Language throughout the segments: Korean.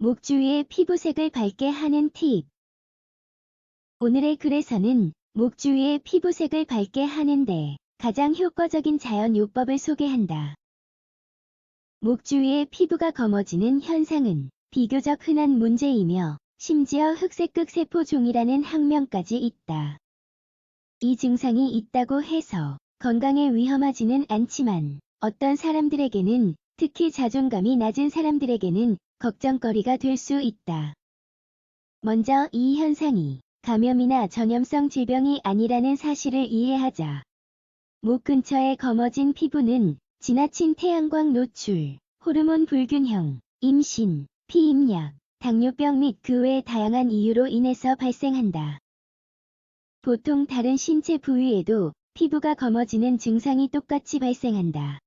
목 주위의 피부색을 밝게 하는 팁. 오늘의 글에서는 목 주위의 피부색을 밝게 하는데 가장 효과적인 자연 요법을 소개한다. 목 주위의 피부가 검어지는 현상은 비교적 흔한 문제이며 심지어 흑색극 세포종이라는 학명까지 있다. 이 증상이 있다고 해서 건강에 위험하지는 않지만 어떤 사람들에게는 특히 자존감이 낮은 사람들에게는 걱정거리가 될 수 있다. 먼저 이 현상이 감염이나 전염성 질병이 아니라는 사실을 이해하자. 목 근처에 검어진 피부는 지나친 태양광 노출, 호르몬 불균형, 임신, 피임약, 당뇨병 및 그 외 다양한 이유로 인해서 발생한다. 보통 다른 신체 부위에도 피부가 검어지는 증상이 똑같이 발생한다.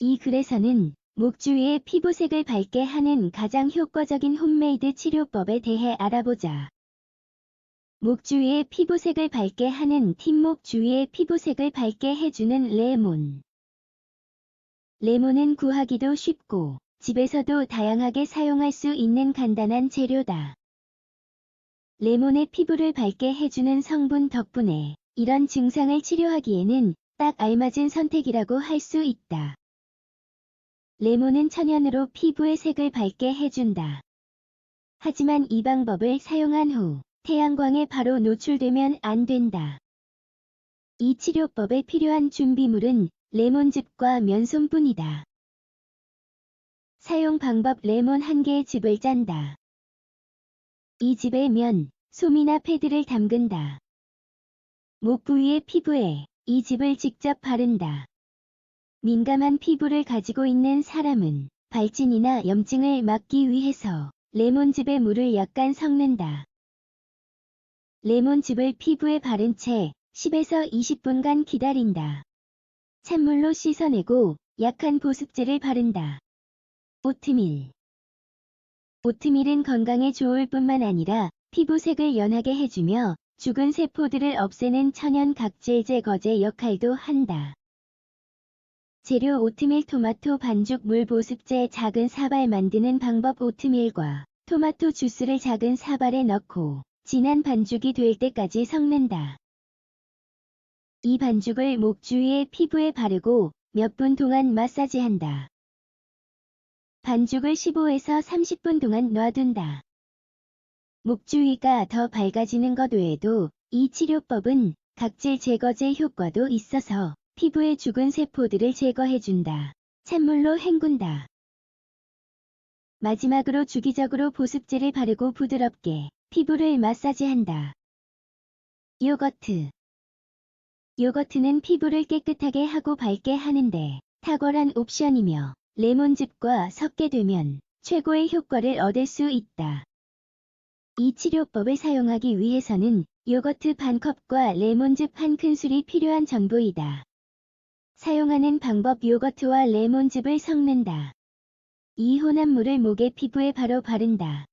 이 글에서는 목 주위의 피부색을 밝게 하는 가장 효과적인 홈메이드 치료법에 대해 알아보자. 목 주위의 피부색을 밝게 하는 팁목 주위의 피부색을 밝게 해주는 레몬. 레몬은 구하기도 쉽고 집에서도 다양하게 사용할 수 있는 간단한 재료다. 레몬의 피부를 밝게 해주는 성분 덕분에 이런 증상을 치료하기에는 딱 알맞은 선택이라고 할 수 있다. 레몬은 천연으로 피부의 색을 밝게 해준다. 하지만 이 방법을 사용한 후 태양광에 바로 노출되면 안 된다. 이 치료법에 필요한 준비물은 레몬즙과 면손뿐이다. 사용 방법 레몬 한 개의 즙을 짠다. 이 즙에 면, 솜이나 패드를 담근다. 목 부위의 피부에 이 즙을 직접 바른다. 민감한 피부를 가지고 있는 사람은 발진이나 염증을 막기 위해서 레몬즙에 물을 약간 섞는다. 레몬즙을 피부에 바른 채 10에서 20분간 기다린다. 찬물로 씻어내고 약한 보습제를 바른다. 오트밀 오트밀은 건강에 좋을 뿐만 아니라 피부색을 연하게 해주며 죽은 세포들을 없애는 천연 각질 제거제 역할도 한다. 재료 오트밀 토마토 반죽 물 보습제 작은 사발 만드는 방법 오트밀과 토마토 주스를 작은 사발에 넣고 진한 반죽이 될 때까지 섞는다. 이 반죽을 목 주위의 피부에 바르고 몇 분 동안 마사지한다. 반죽을 15에서 30분 동안 놔둔다. 목 주위가 더 밝아지는 것 외에도 이 치료법은 각질 제거제 효과도 있어서 피부의 죽은 세포들을 제거해준다. 찬물로 헹군다. 마지막으로 주기적으로 보습제를 바르고 부드럽게 피부를 마사지한다. 요거트 요거트는 피부를 깨끗하게 하고 밝게 하는데 탁월한 옵션이며 레몬즙과 섞게 되면 최고의 효과를 얻을 수 있다. 이 치료법을 사용하기 위해서는 요거트 반 컵과 레몬즙 한 큰술이 필요한 전부이다. 사용하는 방법 요거트와 레몬즙을 섞는다. 이 혼합물을 목의 피부에 바로 바른다.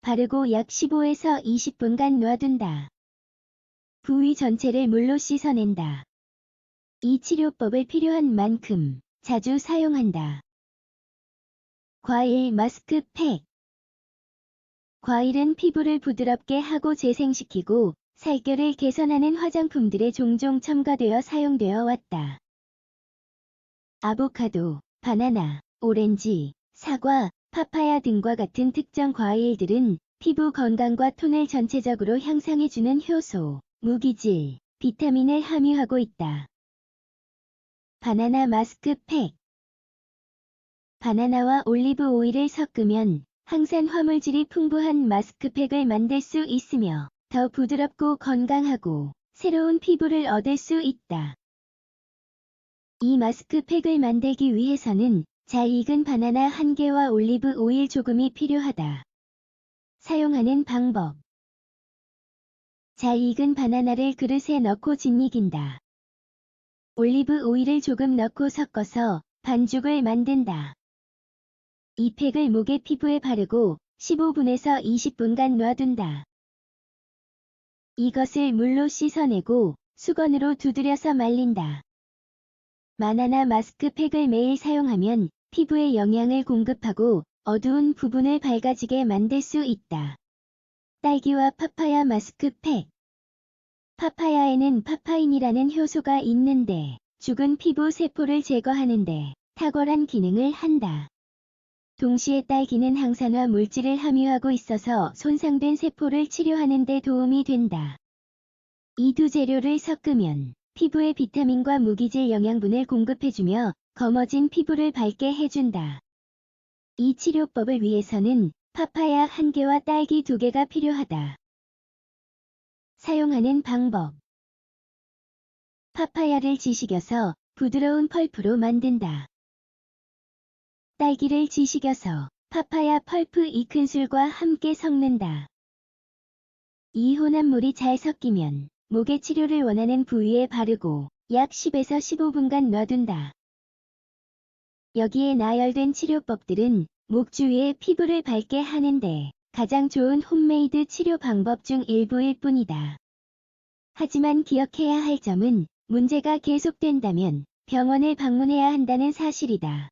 바르고 약 15에서 20분간 놔둔다. 부위 전체를 물로 씻어낸다. 이 치료법을 필요한 만큼 자주 사용한다. 과일 마스크 팩 과일은 피부를 부드럽게 하고 재생시키고 살결을 개선하는 화장품들에 종종 첨가되어 사용되어 왔다. 아보카도, 바나나, 오렌지, 사과, 파파야 등과 같은 특정 과일들은 피부 건강과 톤을 전체적으로 향상해주는 효소, 무기질, 비타민을 함유하고 있다. 바나나 마스크 팩 바나나와 올리브 오일을 섞으면 항산 화물질이 풍부한 마스크팩을 만들 수 있으며 더 부드럽고 건강하고 새로운 피부를 얻을 수 있다. 이 마스크팩을 만들기 위해서는 잘 익은 바나나 한 개와 올리브 오일 조금이 필요하다. 사용하는 방법 잘 익은 바나나를 그릇에 넣고 짓이긴다. 올리브 오일을 조금 넣고 섞어서 반죽을 만든다. 이 팩을 목의 피부에 바르고 15분에서 20분간 놔둔다. 이것을 물로 씻어내고 수건으로 두드려서 말린다. 바나나 마스크팩을 매일 사용하면 피부에 영양을 공급하고 어두운 부분을 밝아지게 만들 수 있다. 딸기와 파파야 마스크팩 파파야에는 파파인이라는 효소가 있는데 죽은 피부 세포를 제거하는데 탁월한 기능을 한다. 동시에 딸기는 항산화 물질을 함유하고 있어서 손상된 세포를 치료하는 데 도움이 된다. 이 두 재료를 섞으면 피부에 비타민과 무기질 영양분을 공급해주며 검어진 피부를 밝게 해준다. 이 치료법을 위해서는 파파야 한 개와 딸기 두 개가 필요하다. 사용하는 방법 파파야를 지식여서 부드러운 펄프로 만든다. 딸기를 지식여서 파파야 펄프 2큰술과 함께 섞는다. 이 혼합물이 잘 섞이면 목의 치료를 원하는 부위에 바르고 약 10에서 15분간 놔둔다. 여기에 나열된 치료법들은 목 주위의 피부를 밝게 하는데 가장 좋은 홈메이드 치료 방법 중 일부일 뿐이다. 하지만 기억해야 할 점은 문제가 계속된다면 병원을 방문해야 한다는 사실이다.